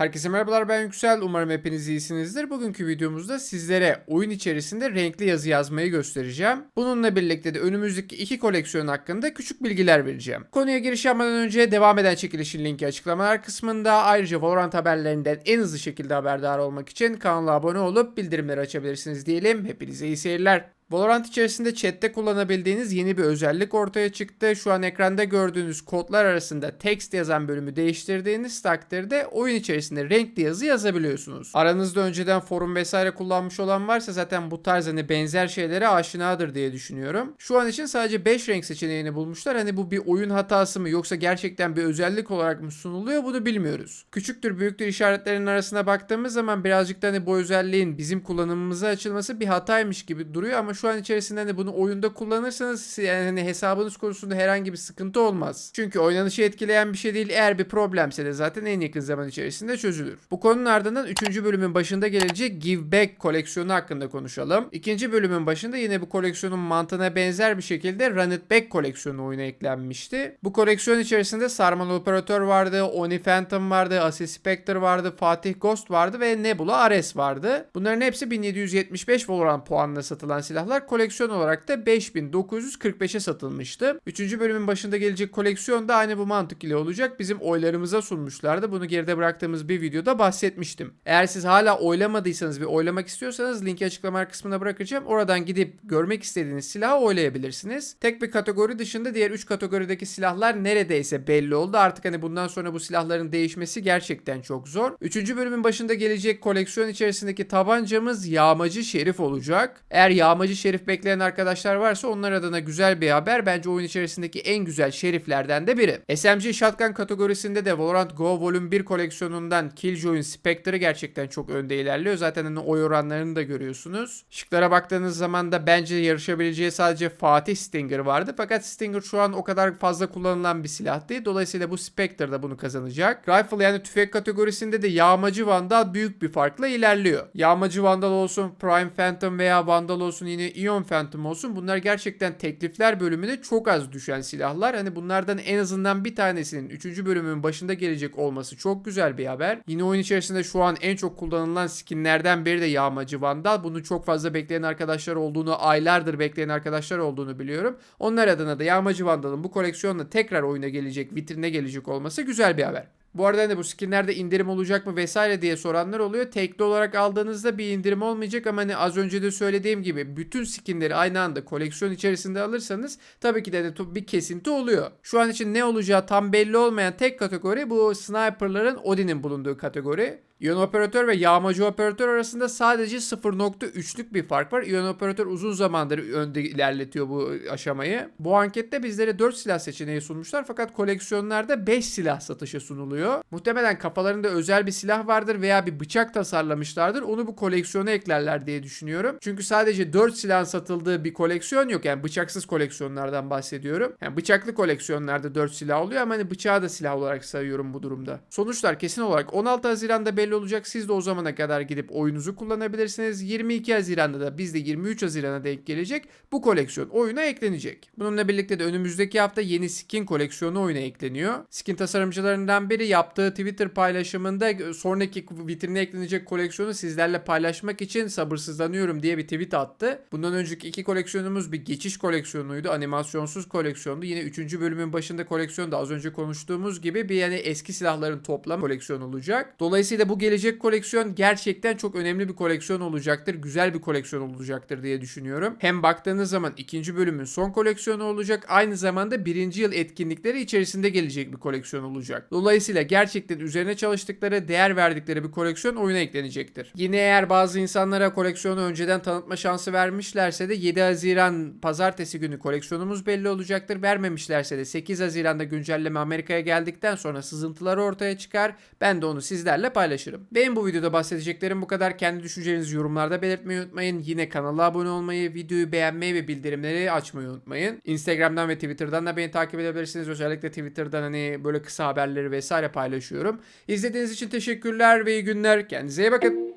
Herkese merhabalar ben Yüksel. Umarım hepiniz iyisinizdir. Bugünkü videomuzda sizlere oyun içerisinde renkli yazı yazmayı göstereceğim. Bununla birlikte de önümüzdeki iki koleksiyon hakkında küçük bilgiler vereceğim. Konuya giriş yapmadan önce devam eden çekilişin linki açıklamalar kısmında. Ayrıca Valorant haberlerinden en hızlı şekilde haberdar olmak için kanala abone olup bildirimleri açabilirsiniz diyelim. Hepinize iyi seyirler. Valorant içerisinde chatte kullanabildiğiniz yeni bir özellik ortaya çıktı. Şu an ekranda gördüğünüz kodlar arasında text yazan bölümü değiştirdiğiniz takdirde oyun içerisinde renkli yazı yazabiliyorsunuz. Aranızda önceden forum vesaire kullanmış olan varsa zaten bu tarz hani benzer şeylere aşinadır diye düşünüyorum. Şu an için sadece 5 renk seçeneğini bulmuşlar. Hani bu bir oyun hatası mı yoksa gerçekten bir özellik olarak mı sunuluyor bunu bilmiyoruz. Küçüktür büyüktür işaretlerinin arasına baktığımız zaman birazcık da hani bu özelliğin bizim kullanımımıza açılması bir hataymış gibi duruyor ama şu an içerisinde hani bunu oyunda kullanırsanız yani hani hesabınız konusunda herhangi bir sıkıntı olmaz. Çünkü oynanışı etkileyen bir şey değil. Eğer bir problemse de zaten en yakın zaman içerisinde çözülür. Bu konunun ardından 3. bölümün başında gelecek Give Back koleksiyonu hakkında konuşalım. 2. bölümün başında yine bu koleksiyonun mantığına benzer bir şekilde Run It Back koleksiyonu oyuna eklenmişti. Bu koleksiyon içerisinde Sarmal Operatör vardı, Oni Phantom vardı, Asis Spectre vardı, Fatih Ghost vardı ve Nebula Ares vardı. Bunların hepsi 1775 Valorant puanla satılan silahlar koleksiyon olarak da 5945'e satılmıştı. Üçüncü bölümün başında gelecek koleksiyon da aynı bu mantık ile olacak. Bizim oylarımıza sunmuşlardı. Bunu geride bıraktığımız bir videoda bahsetmiştim. Eğer siz hala oylamadıysanız ve oylamak istiyorsanız linki açıklama kısmına bırakacağım. Oradan gidip görmek istediğiniz silahı oylayabilirsiniz. Tek bir kategori dışında diğer 3 kategorideki silahlar neredeyse belli oldu. Artık hani bundan sonra bu silahların değişmesi gerçekten çok zor. Üçüncü bölümün başında gelecek koleksiyon içerisindeki tabancamız yağmacı şerif olacak. Eğer yağmacı şerif bekleyen arkadaşlar varsa onlar adına güzel bir haber. Bence oyun içerisindeki en güzel şeriflerden de biri. SMG Shotgun kategorisinde de Valorant Go Volume 1 koleksiyonundan Killjoy'un Spectre'ı gerçekten çok önde ilerliyor. Zaten hani oy oranlarını da görüyorsunuz. Şıklara baktığınız zaman da bence yarışabileceği sadece Fatih Stinger vardı. Fakat Stinger şu an o kadar fazla kullanılan bir silah değil. Dolayısıyla bu Spectre da bunu kazanacak. Rifle yani tüfek kategorisinde de Yağmacı Vandal büyük bir farkla ilerliyor. Yağmacı Vandal olsun, Prime Phantom veya Vandal olsun yine Ion Phantom olsun. Bunlar gerçekten teklifler bölümünde çok az düşen silahlar. Hani bunlardan en azından bir tanesinin 3. bölümün başında gelecek olması çok güzel bir haber. Yine oyun içerisinde şu an en çok kullanılan skinlerden biri de Yağmacı Vandal. Bunu çok fazla bekleyen arkadaşlar olduğunu, aylardır bekleyen arkadaşlar olduğunu biliyorum. Onlar adına da Yağmacı Vandal'ın bu koleksiyonla tekrar oyuna gelecek, vitrine gelecek olması güzel bir haber. Bu arada hani bu skinlerde indirim olacak mı vesaire diye soranlar oluyor. Tekli olarak aldığınızda bir indirim olmayacak ama hani az önce de söylediğim gibi bütün skinleri aynı anda koleksiyon içerisinde alırsanız tabii ki de, de bir kesinti oluyor. Şu an için ne olacağı tam belli olmayan tek kategori bu sniperların Odin'in bulunduğu kategori. İyon operatör ve yağmacı operatör arasında sadece 0.3'lük bir fark var. İyon operatör uzun zamandır önde ilerletiyor bu aşamayı. Bu ankette bizlere 4 silah seçeneği sunmuşlar fakat koleksiyonlarda 5 silah satışa sunuluyor. Muhtemelen kafalarında özel bir silah vardır veya bir bıçak tasarlamışlardır. Onu bu koleksiyona eklerler diye düşünüyorum. Çünkü sadece 4 silahın satıldığı bir koleksiyon yok. Yani bıçaksız koleksiyonlardan bahsediyorum. Yani bıçaklı koleksiyonlarda 4 silah oluyor ama hani bıçağı da silah olarak sayıyorum bu durumda. Sonuçlar kesin olarak 16 Haziran'da belli olacak. Siz de o zamana kadar gidip oyunuzu kullanabilirsiniz. 22 Haziran'da da bizde 23 Haziran'a denk gelecek. Bu koleksiyon oyuna eklenecek. Bununla birlikte de önümüzdeki hafta yeni skin koleksiyonu oyuna ekleniyor. Skin tasarımcılarından biri yaptığı Twitter paylaşımında sonraki vitrine eklenecek koleksiyonu sizlerle paylaşmak için sabırsızlanıyorum diye bir tweet attı. Bundan önceki iki koleksiyonumuz bir geçiş koleksiyonuydu. Animasyonsuz koleksiyondu. Yine 3. bölümün başında koleksiyon da az önce konuştuğumuz gibi bir yani eski silahların toplam koleksiyon olacak. Dolayısıyla bu gelecek koleksiyon gerçekten çok önemli bir koleksiyon olacaktır. Güzel bir koleksiyon olacaktır diye düşünüyorum. Hem baktığınız zaman ikinci bölümün son koleksiyonu olacak. Aynı zamanda birinci yıl etkinlikleri içerisinde gelecek bir koleksiyon olacak. Dolayısıyla gerçekten üzerine çalıştıkları, değer verdikleri bir koleksiyon oyuna eklenecektir. Yine eğer bazı insanlara koleksiyonu önceden tanıtma şansı vermişlerse de 7 Haziran pazartesi günü koleksiyonumuz belli olacaktır. Vermemişlerse de 8 Haziran'da güncelleme Amerika'ya geldikten sonra sızıntıları ortaya çıkar. Ben de onu sizlerle paylaşırım. Benim bu videoda bahsedeceklerim bu kadar. Kendi düşüncelerinizi yorumlarda belirtmeyi unutmayın. Yine kanala abone olmayı, videoyu beğenmeyi ve bildirimleri açmayı unutmayın. Instagram'dan ve Twitter'dan da beni takip edebilirsiniz. Özellikle Twitter'dan hani böyle kısa haberleri vesaire paylaşıyorum. İzlediğiniz için teşekkürler ve iyi günler. Kendinize iyi bakın.